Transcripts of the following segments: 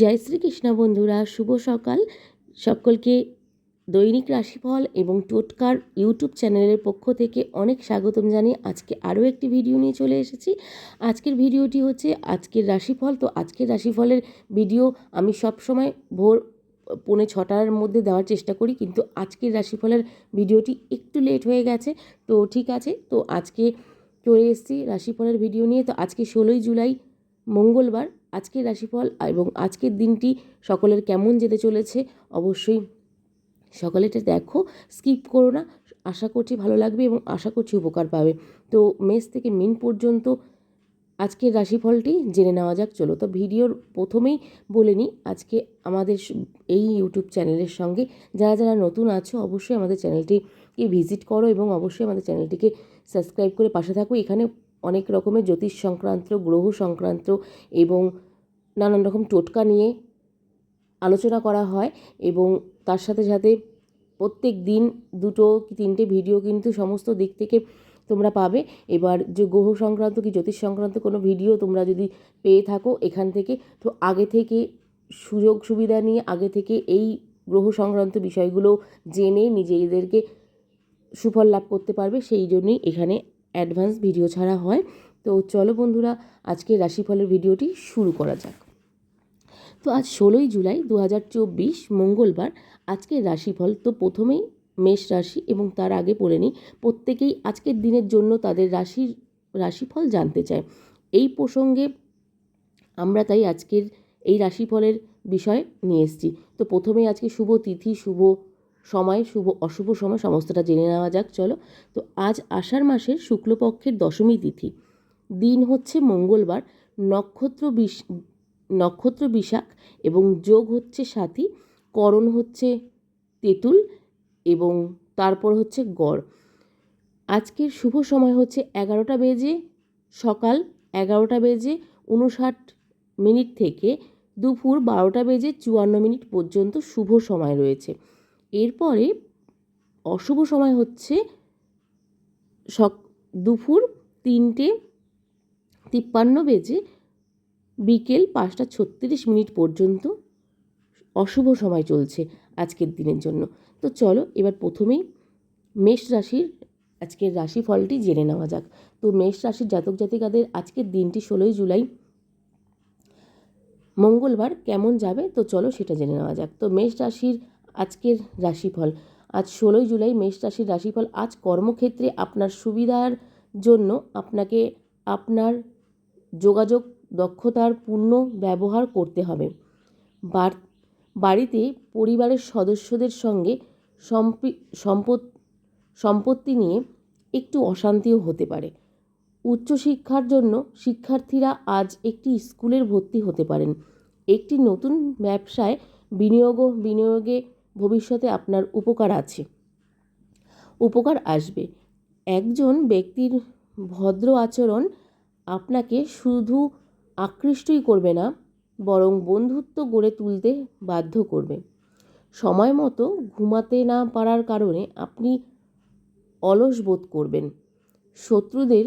জয় শ্রীকৃষ্ণ বন্ধুরা, শুভ সকাল। সকলকে দৈনিক রাশিফল এবং টোটকার ইউটিউব চ্যানেলের পক্ষ থেকে অনেক স্বাগতম জানিয়ে আজকে আরও একটি ভিডিও নিয়ে চলে এসেছি। আজকের ভিডিওটি হচ্ছে আজকের রাশিফল। তো আজকের রাশিফলের ভিডিও আমি সব সময় ভোর পৌনে ছটার মধ্যে দেওয়ার চেষ্টা করি, কিন্তু আজকের রাশিফলের ভিডিওটি একটু লেট হয়ে গেছে। তো ঠিক আছে, তো আজকে চলে এসেছি রাশিফলের ভিডিও নিয়ে। তো আজকে ষোলোই জুলাই, মঙ্গলবার। আজকের রাশিফল এবং আজকের দিনটি সকলের কেমন যেতে চলেছে অবশ্যই সকলে এটা দেখো স্কিপ করো না, আশা করছি ভালো লাগবে এবং আশা করছি উপকার পাবে। তো মেষ থেকে মিন পর্যন্ত আজকের রাশিফলটি জেনে নেওয়া যাক, চলো তো ভিডিওর প্রথমেই বলে নিই, আজকে আমাদের এই ইউটিউব চ্যানেলের সঙ্গে যারা যারা নতুন আছো অবশ্যই আমাদের চ্যানেলটিকে ভিজিট করো এবং অবশ্যই আমাদের চ্যানেলটিকে সাবস্ক্রাইব করে পাশে থাকো, এখানে অনেক রকমের জ্যোতিষ সংক্রান্ত, গ্রহ সংক্রান্ত এবং নানান রকম টোটকা নিয়ে আলোচনা করা হয় এবং তার সাথে সাথে প্রত্যেক দিন দুটো কি তিনটে ভিডিও কিন্তু সমস্ত দিক থেকে তোমরা পাবে। এবার যে গ্রহ সংক্রান্ত কি জ্যোতিষ সংক্রান্ত কোনো ভিডিও তোমরা যদি পেয়ে থাকো এখান থেকে, তো আগে থেকে সুযোগ সুবিধা নিয়ে আগে থেকে এই গ্রহ সংক্রান্ত বিষয়গুলো জেনে নিজেদেরকে সুফল লাভ করতে পারবে, সেই জন্যই এখানে অ্যাডভান্স ভিডিও ছাড়া হয়। তো চলো বন্ধুরা আজকে রাশিফলের ভিডিওটি শুরু করা যাক। তো আজ ষোলোই জুলাই দু হাজার চব্বিশ, মঙ্গলবার। আজকের রাশিফল তো প্রথমেই মেষ রাশি এবং তার আগে পড়ে নিই। প্রত্যেকেই আজকের দিনের জন্য তাদের রাশির রাশিফল জানতে চায়। এই প্রসঙ্গে আমরা তাই আজকের এই রাশিফলের বিষয় নিয়ে এসেছি। তো প্রথমেই আজকে শুভ তিথি, শুভ সময়, শুভ, অশুভ সময়, সমস্তটা জেনে নেওয়া যাক, চলো। তো আজ আষাঢ় মাসের শুক্লপক্ষের দশমী তিথি। দিন হচ্ছে মঙ্গলবার, নক্ষত্র বিশ, নক্ষত্র বিশাখ এবং যোগ হচ্ছে সাথী, করণ হচ্ছে তেঁতুল এবং তারপর হচ্ছে গড়। আজকের শুভ সময় হচ্ছে এগারোটা বেজে সকাল এগারোটা বেজে উনষাট মিনিট থেকে দুপুর বারোটা বেজে চুয়ান্ন মিনিট পর্যন্ত শুভ সময় রয়েছে। এরপরে অশুভ সময় হচ্ছে সক, দুপুর তিনটে তিপ্পান্ন বেজে বিকেল পাঁচটা ছত্রিশ মিনিট পর্যন্ত অশুভ সময় চলছে আজকের দিনের জন্য। তো চলো এবার প্রথমেই মেষ রাশির আজকের রাশিফলটি জেনে নেওয়া যাক। তো মেষ রাশির জাতক জাতিকাদের আজকের দিনটি ষোলোই জুলাই। মঙ্গলবার কেমন যাবে? তো চলো সেটা জেনে নেওয়া যাক। তো মেষ রাশির আজকের রাশিফল। আজ ষোলোই জুলাই মেষ রাশির রাশিফল। আজ কর্মক্ষেত্রে আপনার সুবিধার জন্য আপনাকে আপনার যোগাযোগ দক্ষতার পূর্ণ ব্যবহার করতে হবে। বাড়িতে পরিবারের সদস্যদের সঙ্গে সম্পত্তি নিয়ে একটু অশান্তিও হতে পারে। উচ্চশিক্ষার জন্য শিক্ষার্থীরা আজ একটি স্কুলের ভর্তি হতে পারেন। একটি নতুন ব্যবসায় বিনিয়োগ বিনিয়োগে ভবিষ্যতে আপনার উপকার আছে। উপকার আসবে। একজন ব্যক্তির ভদ্র আচরণ আপনাকে শুধু আকৃষ্টই করবে না, বরং বন্ধুত্ব গড়ে তুলতে বাধ্য করবে। সময় মতো ঘুমাতে না পারার কারণে আপনি অলস বোধ করবেন। শত্রুদের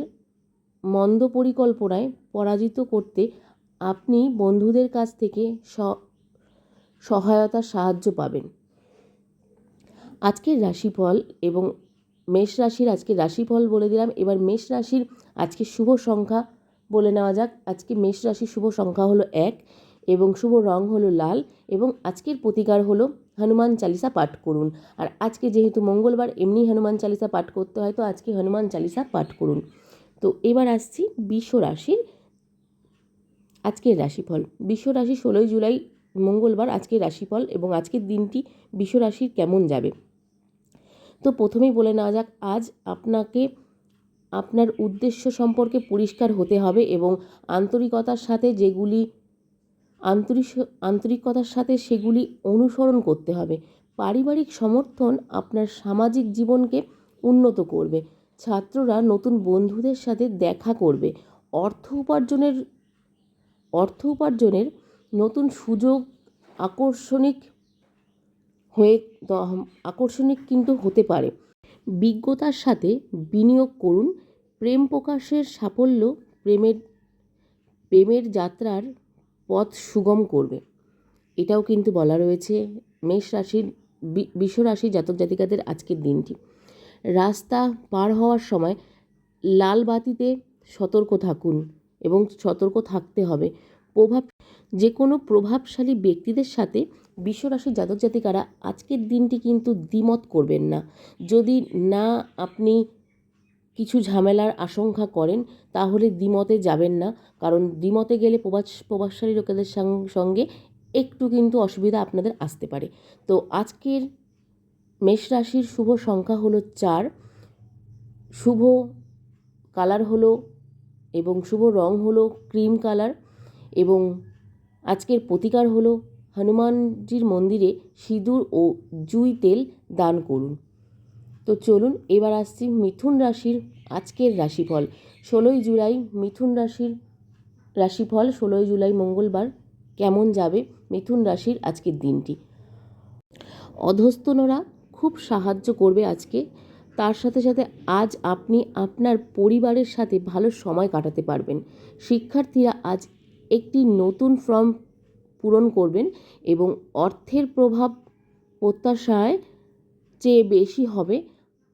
মন্দ পরিকল্পনায় পরাজিত করতে আপনি বন্ধুদের কাছ থেকে সহায়তার সাহায্য পাবেন। আজকের রাশিফল এবং মেষ রাশির আজকের রাশিফল বলে দিলাম। এবার মেষ রাশির আজকে শুভ সংখ্যা বলে নেওয়া যাক। আজকে মেষ রাশির শুভ সংখ্যা হলো এক এবং শুভ রং হলো লাল এবং আজকের প্রতিকার হলো হনুমান চালিসা পাঠ করুন। আর আজকে যেহেতু মঙ্গলবার, এমনি হনুমান চালিসা পাঠ করতে হয়, তো আজকে হনুমান চালিসা পাঠ করুন। তো এবার আসছি বিশ্ব রাশির আজকের রাশিফল। বিশ্ব রাশি ষোলোই জুলাই মঙ্গলবার আজকের রাশিফল এবং আজকের দিনটি বিশ্ব রাশির কেমন যাবে? তো প্রথমেই বলে নেওয়া যাক, আজ আপনাকে, আপনার উদ্দেশ্য সম্পর্কে পরিষ্কার হতে হবে এবং আন্তরিকতার সাথে যেগুলি আন্তরিক আন্তরিকতার সাথে সেগুলি অনুসরণ করতে হবে। পারিবারিক সমর্থন আপনার সামাজিক জীবনকে উন্নত করবে। ছাত্ররা নতুন বন্ধুদের সাথে দেখা করবে। অর্থ উপার্জনের অর্থ উপার্জনের নতুন সুযোগ, আকর্ষণিক হয়ে আকর্ষণিক কিন্তু হতে পারে। বিজ্ঞতার সাথে বিনিয়োগ করুন। প্রেম প্রকাশের সাফল্য প্রেমের প্রেমের যাত্রার পথ সুগম করবে। এটাও কিন্তু বলা রয়েছে মেষ রাশির বিশ্ব রাশি জাতক জাতিকাদের আজকের দিনটি। রাস্তা পার হওয়ার সময় লাল বাতিতে সতর্ক থাকুন এবং সতর্ক থাকতে হবে। প্রভাব, যে কোনো প্রভাবশালী ব্যক্তিদের সাথে বিশ্বরাশির জাতক জাতিকারা, আজকের দিনটি কিন্তু দ্বিমত করবেন না। যদি না আপনি কিছু ঝামেলার আশঙ্কা করেন, তাহলে দ্বিমতে যাবেন না। কারণ দ্বিমতে গেলে প্রবাস প্রভাবশালী লোকেদের সঙ্গে একটু কিন্তু অসুবিধা আপনাদের আসতে পারে। তো আজকের মেষ রাশির শুভ সংখ্যা হলো চার। শুভ কালার হলো এবং শুভ রং হলো ক্রিম কালার এবং আজকের প্রতিকার হলো হনুমানজির মন্দিরে সিঁদুর ও জুই তেল দান করুন। তো চলুন, এবার আসছি মিথুন রাশির আজকের রাশিফল। ষোলোই জুলাই মিথুন রাশির রাশিফল, ষোলোই জুলাই মঙ্গলবার। কেমন যাবে মিথুন রাশির আজকের দিনটি? অধস্তনরা খুব সাহায্য করবে আজকে। তার সাথে সাথে আজ আপনি আপনার পরিবারের সাথে ভালো সময় কাটাতে পারবেন। শিক্ষার্থীরা আজ একটি নতুন ফর্ম পূরণ করবেন এবং অর্থের প্রভাব প্রত্যাশায় চেয়ে বেশি হবে।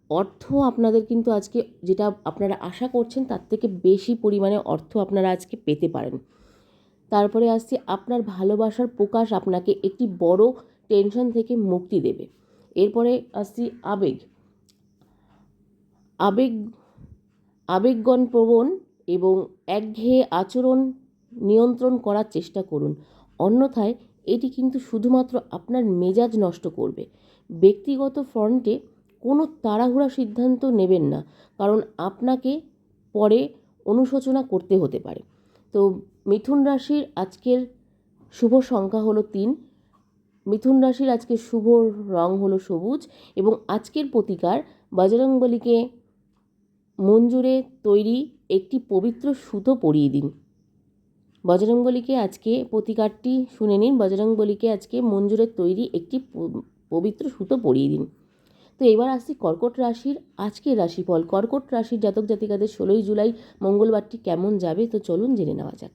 অর্থ আপনাদের কিন্তু আজকে যেটা আপনারা আশা করছেন, তার থেকে বেশি পরিমাণে অর্থ আপনারা আজকে পেতে পারেন। তারপরে আসছে, আপনার ভালোবাসার প্রকাশ আপনাকে একটি বড় টেনশন থেকে মুক্তি দেবে। এরপরে আসছি, আবেগ। আবেগ, আবেগগণ প্রবণ এবং একঘেয়ে আচরণ নিয়ন্ত্রণ করার চেষ্টা করুন। অন্যথায় এটি কিন্তু শুধুমাত্র আপনার মেজাজ নষ্ট করবে। ব্যক্তিগত ফ্রন্টে কোনো তাড়াহুড়া সিদ্ধান্ত নেবেন না, কারণ আপনাকে পরে অনুশোচনা করতে হতে পারে। তো মিথুন রাশির আজকের শুভ সংখ্যা হলো তিন। মিথুন রাশির আজকের শুভ রং হলো সবুজ এবং আজকের প্রতিকার বজরংবলীকে মঞ্জুরে তৈরি একটি পবিত্র সুতো পরিয়ে দিন। বজরংবলীকে আজকে প্রতিকারটি শুনে নিন। বজরংবলীকে আজকে মঞ্জুরের তৈরি একটি পবিত্র সুতো পরিয়ে দিন। তো এবার আসছি কর্কট রাশির আজকের রাশিফল। কর্কট রাশির জাতক জাতিকাদের ষোলোই জুলাই মঙ্গলবারটি কেমন যাবে? তো চলুন জেনে নেওয়া যাক।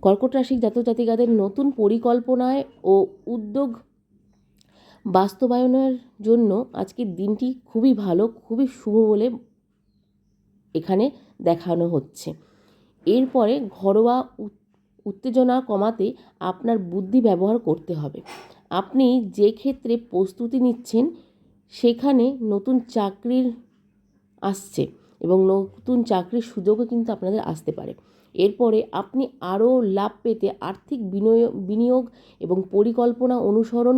কর্কট রাশির জাতক জাতিকাদের নতুন পরিকল্পনায় ও উদ্যোগ বাস্তবায়নের জন্য আজকের দিনটি খুবই ভালো, খুবই শুভ বলে এখানে দেখানো হচ্ছে। এরপরে ঘরোয়া উত্তেজনা কমাতে আপনার বুদ্ধি ব্যবহার করতে হবে। আপনি যে ক্ষেত্রে প্রস্তুতি নিচ্ছেন, সেখানে নতুন চাকরির আসছে এবং নতুন চাকরির সুযোগও কিন্তু আপনাদের আসতে পারে। এরপরে আপনি আরও লাভ পেতে আর্থিক বিনিয়োগ বিনিয়োগ এবং পরিকল্পনা অনুসরণ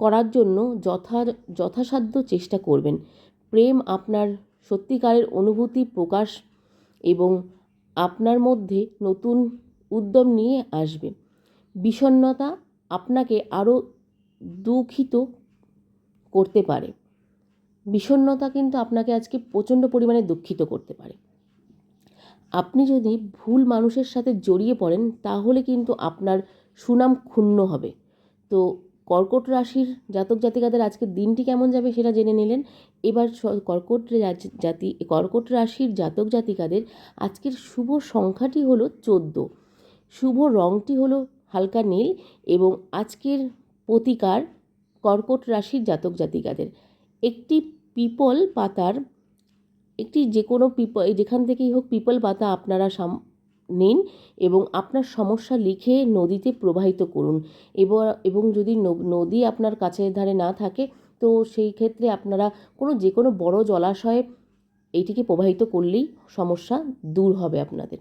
করার জন্য যথা যথাসাধ্য চেষ্টা করবেন। প্রেম আপনার সত্যিকারের অনুভূতি প্রকাশ এবং আপনার মধ্যে নতুন উদ্যম নিয়ে আসবে। বিষণ্ণতা আপনাকে আরও দুঃখিত করতে পারে। বিষণ্ণতা কিন্তু আপনাকে আজকে প্রচণ্ড পরিমাণে দুঃখিত করতে পারে। আপনি যদি ভুল মানুষের সাথে জড়িয়ে পড়েন, তাহলে কিন্তু আপনার সুনাম ক্ষুণ্ণ হবে। তো কর্কট রাশির জাতক জাতিকাদের আজকের দিনটি কেমন যাবে সেটা জেনে নিলেন। এবার কর্কট জাতি, কর্কট রাশির জাতক জাতিকাদের আজকের শুভ সংখ্যাটি হলো চোদ্দ। শুভ রংটি হলো হালকা নীল এবং আজকের প্রতিকার কর্কট রাশির জাতক জাতিকাদের। একটি পিপল পাতার, একটি যে কোনো পিপল যেখান থেকেই হোক পিপল পাতা আপনারা নিন এবং আপনার সমস্যা লিখে নদীতে প্রবাহিত করুন। এবার, এবং যদি নদী আপনার কাছের ধারে না থাকে, তো সেই ক্ষেত্রে আপনারা কোনো, যে কোনো বড় জলাশয়ে এইটিকে প্রবাহিত করলেই সমস্যা দূর হবে আপনাদের।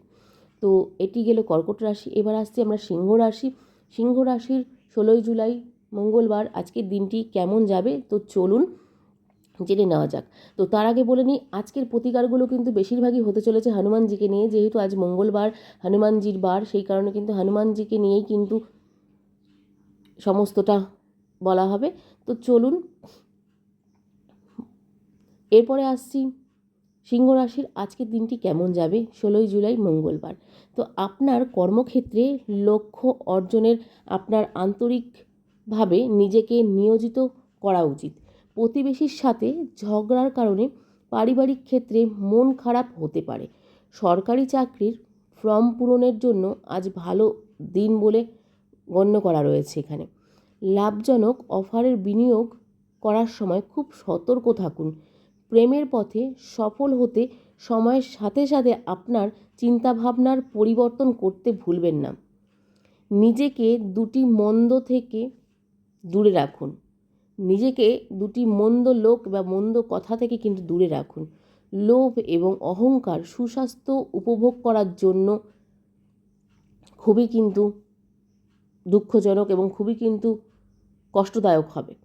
তো এটি গেল কর্কট রাশি। এবার আসছি আমরা সিংহ রাশি। সিংহ রাশির ষোলোই জুলাই, মঙ্গলবার। আজকের দিনটি কেমন যাবে? তো চলুন জেনে নেওয়া যাক। তো তার আগে বলে নিই, আজকের প্রতিকারগুলো কিন্তু বেশিরভাগই হতে চলেছে হনুমানজিকে নিয়ে। যেহেতু আজ মঙ্গলবার, হনুমানজির বার, সেই কারণে কিন্তু হনুমানজিকে নিয়েই কিন্তু সমস্তটা বলা হবে। তো চলুন, এরপরে আসছি সিংহ রাশির আজকের দিনটি কেমন যাবে? ষোলোই জুলাই মঙ্গলবার। তো আপনার কর্মক্ষেত্রে লক্ষ্য অর্জনের আপনার আন্তরিকভাবে নিজেকে নিয়োজিত করা উচিত। প্রতিবেশীর সাথে ঝগড়ার কারণে পারিবারিক ক্ষেত্রে মন খারাপ হতে পারে। সরকারি চাকরির ফর্ম পূরণের জন্য আজ ভালো দিন বলে গণ্য করা রয়েছে এখানে। লাভজনক অফারের বিনিয়োগ করার সময় খুব সতর্ক থাকুন। প্রেমের পথে সফল হতে সময়ের সাথে সাথে আপনার চিন্তাভাবনার পরিবর্তন করতে ভুলবেন না। নিজেকে দুটি মন্দ থেকে দূরে রাখুন। নিজেকে দুটি মন্দ লোক বা মন্দ কথা থেকে কিন্তু দূরে রাখুন। লোভ এবং অহংকার সুস্বাস্থ্য উপভোগ করার জন্য খুবই কিন্তু দুঃখজনক এবং খুবই কিন্তু কষ্টদায়ক হবে।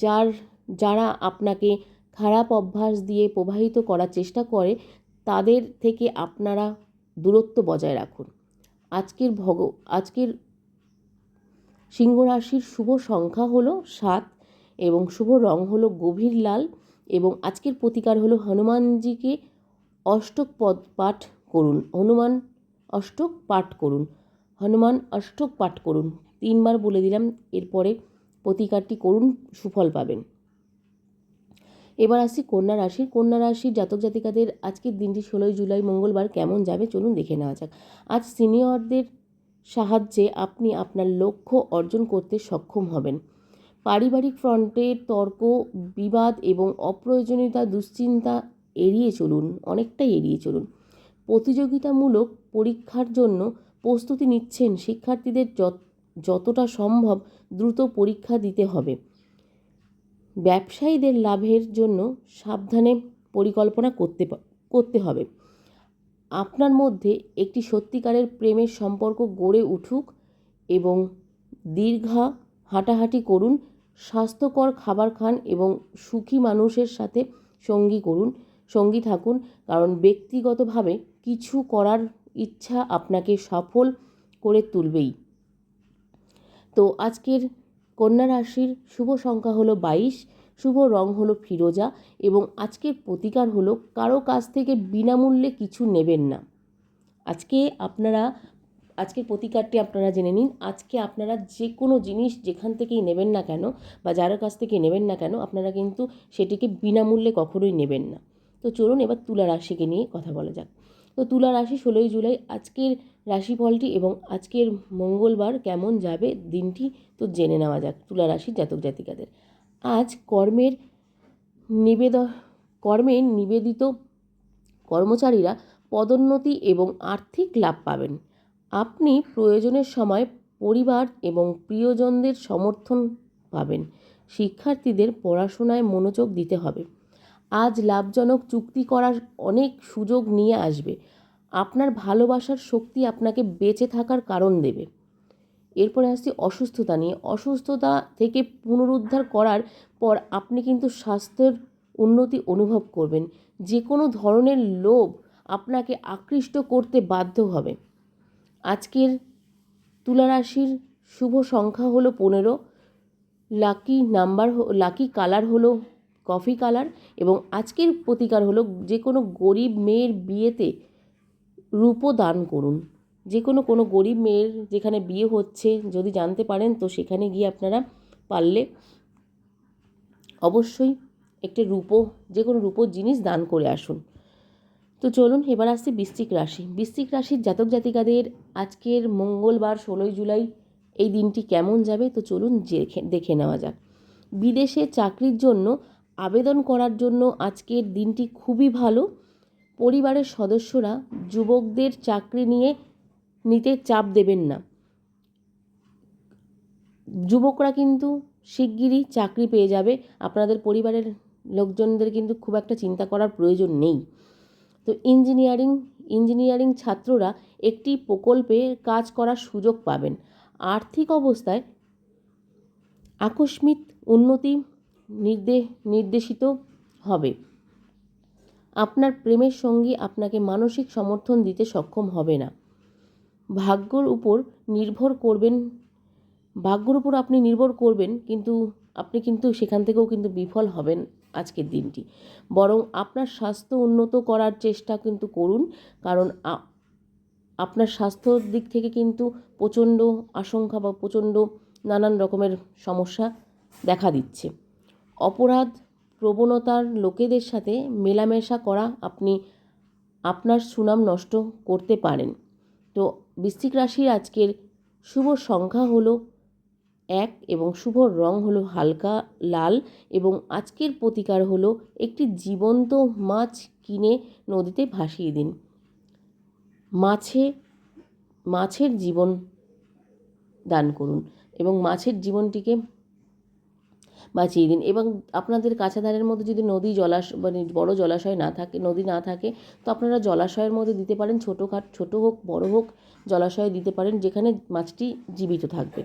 যার, যারা আপনাকে খারাপ অভ্যাস দিয়ে প্রবাহিত করার চেষ্টা করে, তাদের থেকে আপনারা দূরত্ব বজায় রাখুন। আজকের ভগ, আজকের সিংহ রাশির শুভ সংখ্যা হলো সাত। এবং শুভ রং হলো গভীর লাল এবং আজকের প্রতিকার হলো হনুমানজিকে অষ্টক পদ পাঠ করুন। হনুমান অষ্টক পাঠ করুন। হনুমান অষ্টক পাঠ করুন। তিনবার বলে দিলাম, এরপরে প্রতিকারটি করুন, সুফল পাবেন। এবার আসি কন্যা রাশির। কন্যা রাশির জাতক জাতিকাদের আজকের দিনটি ষোলোই জুলাই, মঙ্গলবার কেমন যাবে চলুন দেখে নেওয়া যাক। আজ সিনিয়রদের সাহায্যে আপনি আপনার লক্ষ্য অর্জন করতে সক্ষম হবেন। পারিবারিক ফ্রন্টের তর্ক, বিবাদ এবং অপ্রয়োজনীয়তা, দুশ্চিন্তা এড়িয়ে চলুন, অনেকটাই এড়িয়ে চলুন। প্রতিযোগিতামূলক পরীক্ষার জন্য প্রস্তুতি নিচ্ছেন শিক্ষার্থীদের যতটা সম্ভব দ্রুত পরীক্ষা দিতে হবে। ব্যবসায়ীদের লাভের জন্য সাবধানে পরিকল্পনা করতে করতে হবে। আপনার মধ্যে একটি সত্যিকারের প্রেমের সম্পর্ক গড়ে উঠুক এবং দীর্ঘা হাঁটাহাঁটি করুন, স্বাস্থ্যকর খাবার খান এবং সুখী মানুষের সাথে সঙ্গী করুন, সঙ্গী থাকুন। কারণ ব্যক্তিগতভাবে কিছু করার ইচ্ছা আপনাকে সফল করে তুলবেই। তো আজকের কন্যা রাশির শুভ সংখ্যা হলো বাইশ, শুভ রং হলো ফিরোজা এবং আজকের প্রতিকার হলো কারও কাছ থেকে বিনামূল্যে কিছু নেবেন না। আজকে আপনারা আজকের প্রতিকারটি আপনারা জেনে নিন। আজকে আপনারা যে কোনো জিনিস যেখান থেকেই নেবেন না কেন বা যার কাছ থেকে নেবেন না কেন, আপনারা কিন্তু সেটিকে বিনামূল্যে কখনোই নেবেন না। তো চলুন এবার তুলা রাশিকে নিয়ে কথা বলা যাক। তো তুলা রাশি ষোলোই জুলাই, আজকের রাশিফলটি এবং আজকের মঙ্গলবার কেমন যাবে দিনটি তো জেনে নেওয়া যাক তুলা রাশির জাতক জাতিকাদের। আজ কর্মের নিবেদ কর্মে নিবেদিত কর্মচারীরা পদোন্নতি এবং আর্থিক লাভ পাবেন। আপনি প্রয়োজনের সময় পরিবার এবং প্রিয়জনদের সমর্থন পাবেন। শিক্ষার্থীদের পড়াশোনায় মনোযোগ দিতে হবে। আজ লাভজনক চুক্তি করার অনেক সুযোগ নিয়ে আসবে। আপনার ভালোবাসার শক্তি আপনাকে বেঁচে থাকার কারণ দেবে। এরপরে আসছি অসুস্থতা নিয়ে। অসুস্থতা থেকে পুনরুদ্ধার করার পর আপনি কিন্তু স্বাস্থ্যের উন্নতি অনুভব করবেন। যে কোনো ধরনের লোভ আপনাকে আকৃষ্ট করতে বাধ্য হবে। আজকের তুলারাশির শুভ সংখ্যা হলো পনেরো। লাকি নাম্বার লাকি কালার হলো কফি কালার এবং আজকের প্রতিকার হলো যে কোনো গরিব মেয়ের বিয়েতে রূপো দান করুন। যে কোনো কোনো গরিব মেয়ের যেখানে বিয়ে হচ্ছে, যদি জানতে পারেন, তো সেখানে গিয়ে আপনারা পারলে অবশ্যই একটি রূপো, যে কোনো রূপোর জিনিস দান করে আসুন। তো চলুন এবার আসছি বৃশ্চিক রাশি। বৃশ্চিক রাশির জাতক জাতিকাদের আজকের মঙ্গলবার ষোলোই জুলাই এই দিনটি কেমন যাবে তো চলুন দেখে নেওয়া যাক। বিদেশে চাকরির জন্য আবেদন করার জন্য আজকের দিনটি খুবই ভালো। পরিবারের সদস্যরা যুবকদের চাকরি নিয়ে নিতে চাপ দেবেন না। যুবকরা কিন্তু শিগগিরই চাকরি পেয়ে যাবে। আপনাদের পরিবারের লোকজনদের কিন্তু খুব একটা চিন্তা করার প্রয়োজন নেই। তো ইঞ্জিনিয়ারিং ইঞ্জিনিয়ারিং ছাত্ররা একটি প্রকল্পে কাজ করার সুযোগ পাবেন। আর্থিক অবস্থায় আকস্মিক উন্নতি নির্দেশ নির্দেশিত হবে। আপনার প্রেমের সঙ্গী আপনাকে মানসিক সমর্থন দিতে সক্ষম হবে না। ভাগ্যর উপর নির্ভর করবেন, ভাগ্যর উপর আপনি নির্ভর করবেন, কিন্তু আপনি কিন্তু সেখান থেকেও কিন্তু বিফল হবেন আজকের দিনটি। বরং আপনার স্বাস্থ্য উন্নত করার চেষ্টা কিন্তু করুন, কারণ আপনার স্বাস্থ্যর দিক থেকে কিন্তু প্রচণ্ড আশঙ্কা বা প্রচণ্ড নানান রকমের সমস্যা দেখা দিচ্ছে। অপরাধ প্রবণতার লোকেদের সাথে মেলামেশা করা আপনি আপনার সুনাম নষ্ট করতে পারেন। তো বৃশ্চিক রাশির আজকের শুভ সংখ্যা হলো এক এবং শুভ রং হলো হালকা লাল এবং আজকের প্রতিকার হলো একটি জীবন্ত মাছ কিনে নদীতে ভাসিয়ে দিন। মাছে, মাছের জীবন দান করুন এবং মাছের জীবনটিকে বাঁচিয়ে দিন এবং আপনাদের কাছাধারের মধ্যে যদি নদী জলাশয় মানে বড় জলাশয় না থাকে, নদী না থাকে, তো আপনারা জলাশয়ের মধ্যে দিতে পারেন ছোটোখাট, ছোটো হোক, বড় হোক জলাশয়ে দিতে পারেন যেখানে মাছটি জীবিত থাকবে।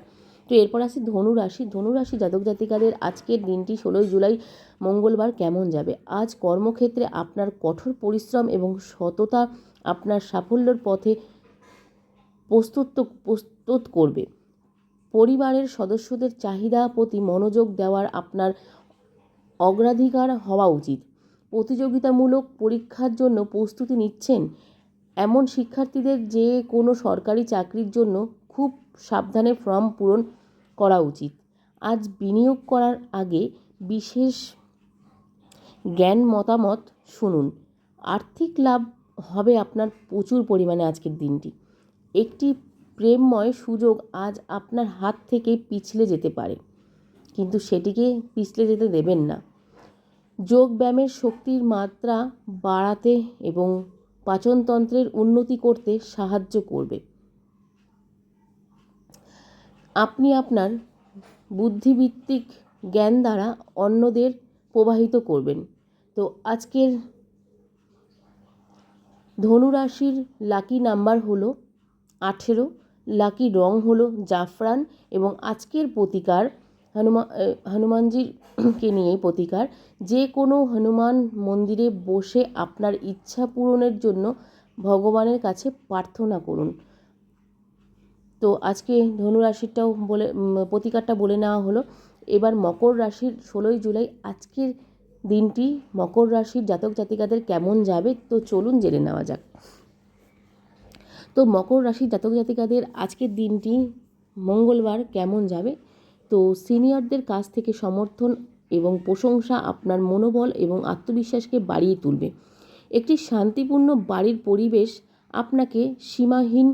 তো এরপর আসি ধনু রাশি ধনু রাশি জাতক জাতিকাদের আজকের দিনটি ষোলোই জুলাই, মঙ্গলবার কেমন যাবে? আজ কর্মক্ষেত্রে আপনার কঠোর পরিশ্রম এবং সততা আপনার সাফল্যের পথে প্রস্তুত প্রস্তুত করবে। পরিবারের সদস্যদের চাহিদা প্রতি মনোযোগ দেওয়ার আপনার অগ্রাধিকার হওয়া উচিত। প্রতিযোগিতামূলক পরীক্ষার জন্য প্রস্তুতি নিচ্ছেন এমন শিক্ষার্থীদের যে কোনো সরকারি চাকরির জন্য খুব সাবধানে ফর্ম পূরণ করা উচিত। আজ বিনিয়োগ করার আগে বিশেষ জ্ঞান মতামত শুনুন। আর্থিক লাভ হবে আপনার প্রচুর পরিমাণে আজকের দিনটি। একটি প্রেমময় সুযোগ আজ আপনার হাত থেকে পিছলে যেতে পারে, কিন্তু সেটিকে পিছলে যেতে দেবেন না। যোগ ব্যায়ামের শক্তির মাত্রা বাড়াতে এবং পাচনতন্ত্রের উন্নতি করতে সাহায্য করবে। আপনি আপনার বুদ্ধিভিত্তিক জ্ঞান দ্বারা অন্যদের প্রবাহিত করবেন। তো আজকের ধনুরাশির লাকি নাম্বার হলো আঠেরো লাকি রং হলো জাফরান এবং আজকের প্রতিকার হনুমান হনুমানজিকে নিয়ে প্রতিকার, যে কোনো হনুমান মন্দিরে বসে আপনার ইচ্ছা পূরণের জন্য ভগবানের কাছে প্রার্থনা করুন। তো আজকে ধনুরাশিটাও বলে প্রতিকারটা বলে নেওয়া হলো। এবার মকর রাশির ষোলোই জুলাই আজকের দিনটি মকর রাশির জাতক জাতিকাদের কেমন যাবে, তো চলুন জেনে নেওয়া যাক। তো মকর রাশির জাতক জাতিকাদের আজকের দিনটি মঙ্গলবার কেমন যাবে, তো সিনিয়রদের কাছ থেকে সমর্থন এবং প্রশংসা আপনার মনোবল এবং আত্মবিশ্বাসকে বাড়িয়ে তুলবে। একটি শান্তিপূর্ণ বাড়ির পরিবেশ আপনাকে সীমাহীন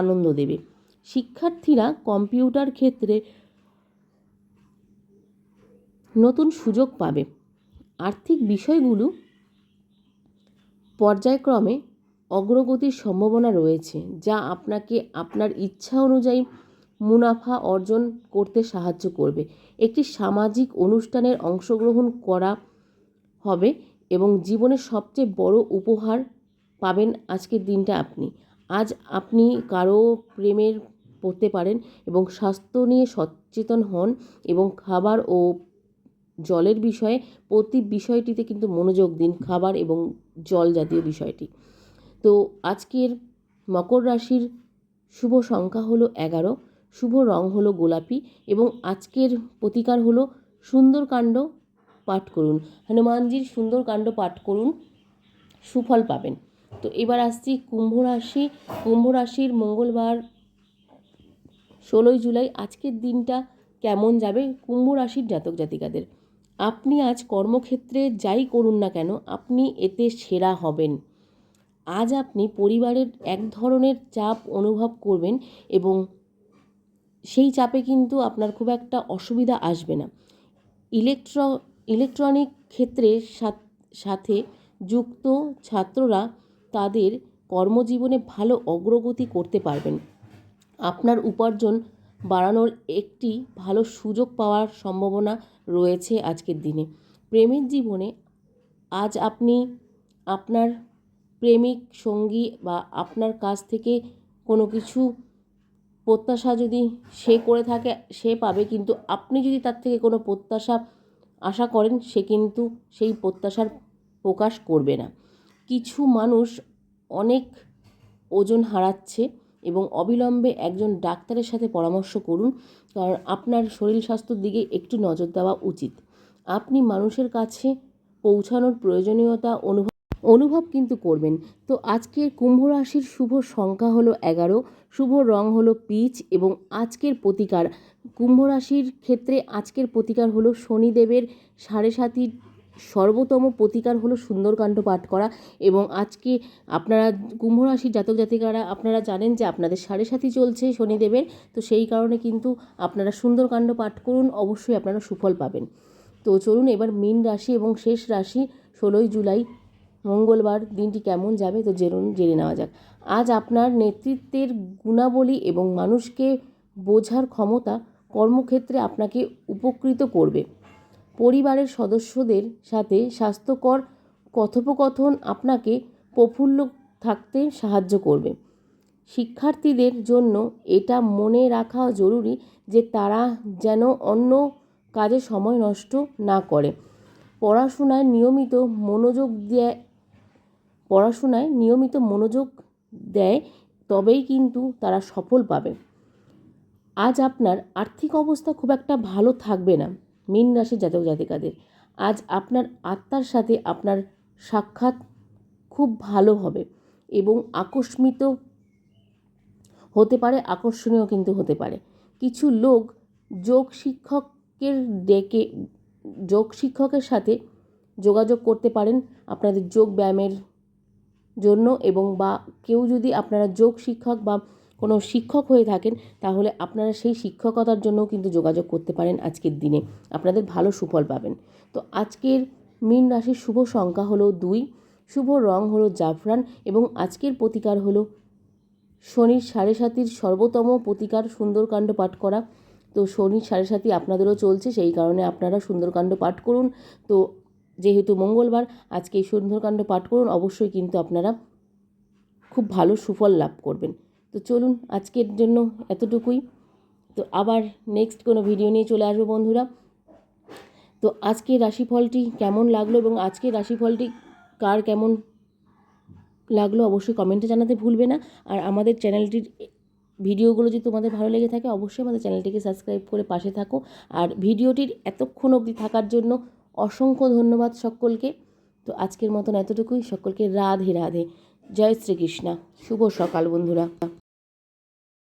আনন্দ দেবে। শিক্ষার্থীরা কম্পিউটার ক্ষেত্রে নতুন সুযোগ পাবে। আর্থিক বিষয়গুলো পর্যায়ক্রমে অগ্রগতির সম্ভাবনা রয়েছে, যা আপনাকে আপনার ইচ্ছা অনুযায়ী মুনাফা অর্জন করতে সাহায্য করবে। একটি সামাজিক অনুষ্ঠানের অংশগ্রহণ করা হবে এবং জীবনের সবচেয়ে বড় উপহার পাবেন আজকের দিনটা আপনি। আজ আপনি কারও প্রেমের পড়তে পারেন এবং স্বাস্থ্য নিয়ে সচেতন হন এবং খাবার ও জলের বিষয়ে প্রতি বিষয়টিতে কিন্তু মনোযোগ দিন, খাবার এবং জল জাতীয় বিষয়টি। তো আজকের মকর রাশির শুভ সংখ্যা হলো এগারো, শুভ রং হলো গোলাপি এবং আজকের প্রতিকার হলো সুন্দরকাণ্ড পাঠ করুন। হনুমানজির সুন্দরকাণ্ড পাঠ করুন, সুফল পাবেন। তো এবার আসছি কুম্ভ রাশি। কুম্ভ রাশির মঙ্গলবার ষোলোই জুলাই আজকের দিনটা কেমন যাবে কুম্ভ রাশির জাতক জাতিকাদের? আপনি আজ কর্মক্ষেত্রে যাই করুন না কেন, আপনি এতে সেরা হবেন। আজ আপনি পরিবারের এক ধরনের চাপ অনুভব করবেন এবং সেই চাপে কিন্তু আপনার খুব একটা অসুবিধা আসবে না। ইলেকট্র, ইলেকট্রনিক ক্ষেত্রে সাথে যুক্ত ছাত্ররা তাদের কর্মজীবনে ভালো অগ্রগতি করতে পারবেন। আপনার উপার্জন বাড়ানোর একটি ভালো সুযোগ পাওয়ার সম্ভাবনা রয়েছে আজকের দিনে। প্রেমের জীবনে আজ আপনি আপনার প্রেমিক সঙ্গী বা আপনার কাছ থেকে কোনো কিছু প্রত্যাশা যদি সে করে থাকে, সে পাবে, কিন্তু আপনি যদি তার থেকে কোনো প্রত্যাশা আশা করেন, সে কিন্তু সেই প্রত্যাশার প্রকাশ করবে না। কিছু মানুষ অনেক ওজন হারাচ্ছে এবং অবিলম্বে একজন ডাক্তারের সাথে পরামর্শ করুন, কারণ আপনার শরীর স্বাস্থ্যর দিকে একটু নজর দেওয়া উচিত। আপনি মানুষের কাছে পৌঁছানোর প্রয়োজনীয়তা অনুভব অনুভব কিন্তু করবেন। তো আজকের কুম্ভ রাশির শুভ সংখ্যা হলো এগারো, শুভ রং হলো পিচ এবং আজকের প্রতিকার। কুম্ভ রাশির ক্ষেত্রে আজকের প্রতিকার হলো শনিদেবের সাড়ে সাতির সর্বোত্তম প্রতিকার হলো সুন্দরকাণ্ড পাঠ করা এবং আজকে আপনারা কুম্ভ রাশির জাতক জাতিকারা, আপনারা জানেন যে আপনাদের সাড়ে সাথী চলছে শনিদেবের, তো সেই কারণে কিন্তু আপনারা সুন্দরকাণ্ড পাঠ করুন, অবশ্যই আপনারা সুফল পাবেন। তো চলুন এবার মীন রাশি এবং শেষ রাশি, ষোলোই জুলাই, মঙ্গলবার দিনটি কেমন যাবে তো জেনুন জেনে নেওয়া যাক। আজ আপনার নেতৃত্বের গুণাবলী এবং মানুষকে বোঝার ক্ষমতা কর্মক্ষেত্রে আপনাকে উপকৃত করবে। পরিবারের সদস্যদের সাথে স্বাস্থ্যকর কথোপকথন আপনাকে প্রফুল্ল থাকতে সাহায্য করবে। শিক্ষার্থীদের জন্য এটা মনে রাখা জরুরি যে তারা যেন অন্য কাজে সময় নষ্ট না করে। পড়াশোনায় নিয়মিত মনোযোগ দেয়, পড়াশোনায় নিয়মিত মনোযোগ দেয়, তবেই কিন্তু তারা সফল পাবে। আজ আপনার আর্থিক অবস্থা খুব একটা ভালো থাকবে না। মীন রাশির জাতক জাতিকাদের। আজ আপনার আত্মার সাথে আপনার সাক্ষাৎ খুব ভালো হবে এবং আকস্মিত হতে পারে, আকর্ষণীয় কিন্তু হতে পারে। কিছু লোক যোগ শিক্ষকের ডেকে, যোগ শিক্ষকের সাথে যোগাযোগ করতে পারেন আপনাদের যোগ ব্যায়ামের জন্য এবং বা কেউ যদি আপনারা যোগ শিক্ষক বা কোনো শিক্ষক হয়ে থাকেন, তাহলে আপনারা সেই শিক্ষকতার জন্যও কিন্তু যোগাযোগ করতে পারেন আজকের দিনে। আপনাদের ভালো সুফল পাবেন। তো আজকের মীন রাশির শুভ সংখ্যা হলো দুই, শুভ রং হলো জাফরান এবং আজকের প্রতিকার হলো শনির সাড়ে সাতির সর্বোত্তম প্রতিকার সুন্দরকাণ্ড পাঠ করা। তো শনির সাড়ে সাতি আপনাদেরও চলছে, সেই কারণে আপনারা সুন্দরকাণ্ড পাঠ করুন। তো যেহেতু মঙ্গলবার, আজকে এই সুন্দরকাণ্ড পাঠ করুন, অবশ্যই কিন্তু আপনারা খুব ভালো সুফল লাভ করবেন। তো চলুন আজকের জন্য এতটুকুই। তো আবার নেক্সট কোনো ভিডিও নিয়ে চলে আসব বন্ধুরা। তো আজকের রাশিফলটি কেমন লাগল এবং আজকের রাশিফলটি কার কেমন লাগল অবশ্যই কমেন্টে জানাতে ভুলবে না। আর আমাদের চ্যানেলটির ভিডিওগুলো যদি তোমাদের ভালো লেগে থাকে, অবশ্যই আমাদের চ্যানেলটিকে সাবস্ক্রাইব করে পাশে থাকো। আর ভিডিওটির এতক্ষণ অবধি থাকার জন্য অসংখ্য ধন্যবাদ সকলকে। তো আজকের মতন এতটুকুই। সকলকে রাধে রাধে। জয় শ্রীকৃষ্ণা। শুভ সকাল বন্ধুরা।